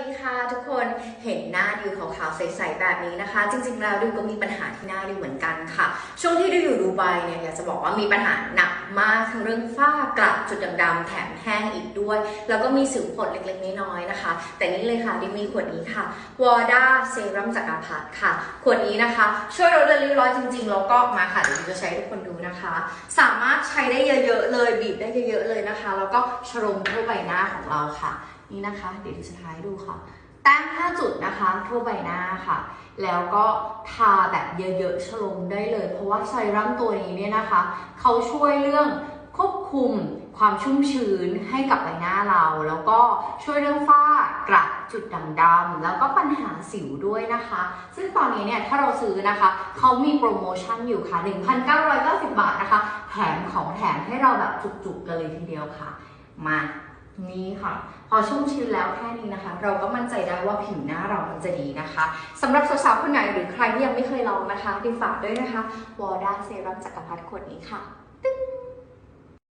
ดีค่ะทุกคนเห็นหน้าดิวขาวๆใสๆแบบนี้นะคะ จริงๆแล้วดิวก็มีปัญหาที่หน้าดิวเหมือนกันค่ะ ช่วงที่ดิวอยู่ดูไบเนี่ยอยากจะบอกว่ามีปัญหาหนักมากทั้งเรื่องฝ้ากระจุดดำๆแถมแห้งอีกด้วย แล้วก็มีสิวผดเล็กๆน้อยๆนะคะ แต่นี่เลยค่ะดิวมีขวดนี้ค่ะวอด้าเซรั่มจักรพรรดิค่ะ ขวดนี้นะคะ ช่วยลดเลือนริ้วรอยจริงๆแล้วก็มาค่ะเดี๋ยวดิวจะใช้ให้ทุกคนดูนะคะ สามารถใช้ได้เยอะๆเลยบีบได้เยอะๆเลยนะคะ แล้วก็ชโลมทั่วใบหน้าของเราค่ะ นี่นะคะ เดี๋ยวดิฉันทายดูค่ะแต้ม5จุดนะคะ ทั่วใบหน้าค่ะ แล้วก็ทาแบบเยอะๆชโลมได้เลย เพราะว่าไซรั่มตัวนี้เนี่ยนะคะ เขาช่วยเรื่องควบคุมความชุ่มชื้นให้กับใบหน้าเรา แล้วก็ช่วยเรื่องฝ้ากระจุดด่างๆแล้วก็ปัญหาสิวด้วยนะคะ ซึ่งตอนนี้เนี่ยถ้าเราซื้อนะคะ เขามีโปรโมชั่นอยู่ค่ะ 1,990 บาทนะคะ แถมของแถมให้เราแบบจุกๆกันเลยทีเดียวค่ะ มา นี่ค่ะ พอชุ่มชื้นแล้วแค่นี้นะคะ เราก็มั่นใจได้ว่าผิวหน้าเรามันจะดีนะคะสำหรับสาวๆคนไหนหรือใครที่ยังไม่เคยลองนะคะดีฝากด้วยนะคะวอร์ด้าเซรั่มจักรพรรดิขวดนี้ค่ะ